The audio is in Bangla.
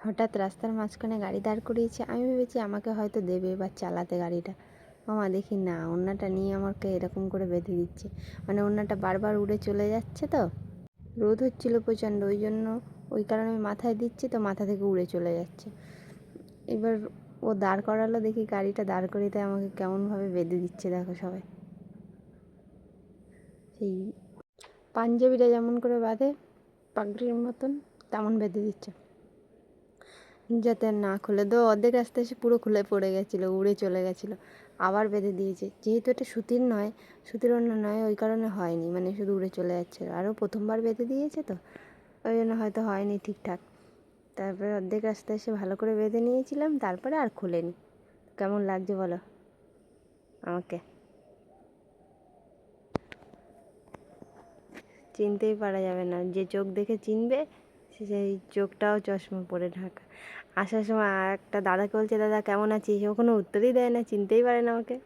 হঠাৎ রাস্তার মাঝখানে গাড়ি দাঁড় করিয়েছে। আমি ভেবেছি আমাকে হয়তো দেবে এবার চালাতে গাড়িটা। মামা দেখি না, ওড়নাটা নিয়ে আমাকে এরকম করে বেঁধে দিচ্ছে। মানে ওড়নাটা বারবার উড়ে চলে যাচ্ছে তো। রোদ হচ্ছিল প্রচণ্ড, ওই জন্য ওই কারণে মাথায় দিচ্ছি তো মাথা থেকে উড়ে চলে যাচ্ছে। এবার ও দাঁড় করালো, দেখি গাড়িটা দাঁড় দেয়, আমাকে কেমনভাবে বেঁধে দিচ্ছে দেখো সবাই। সেই পাঞ্জাবিটা যেমন করে বাঁধে, পাগড়ির মতন, তেমন বেঁধে দিচ্ছে। যাতে না খুলে। তো অর্ধেক রাস্তায় এসে পুরো খুলে পড়ে গেছিল, উড়ে চলে গেছিল। আবার বেঁধে দিয়েছে। যেহেতু এটা সুতির নয়, সুতির অন্য নয়, ওই কারণে হয়নি। মানে শুধু উড়ে চলে যাচ্ছিল আরও প্রথমবার বেঁধে দিয়েছে তো, ওই জন্য হয়তো হয়নি ঠিকঠাক। তারপরে অর্ধেক রাস্তায় এসে ভালো করে বেঁধে নিয়েছিলাম, তারপরে আর খুলেনি। কেমন লাগছে বলো? আমাকে। চিনতেই পারা যাবে না। যে চোখ দেখে চিনবে সে সেই চোখটাও চশমা পরে ঢাকা। আসার সময় একটা দাদাকে বলছে, দাদা কেমন আছিস? ও কোনো উত্তরই দেয় না, চিনতেই পারে না আমাকে।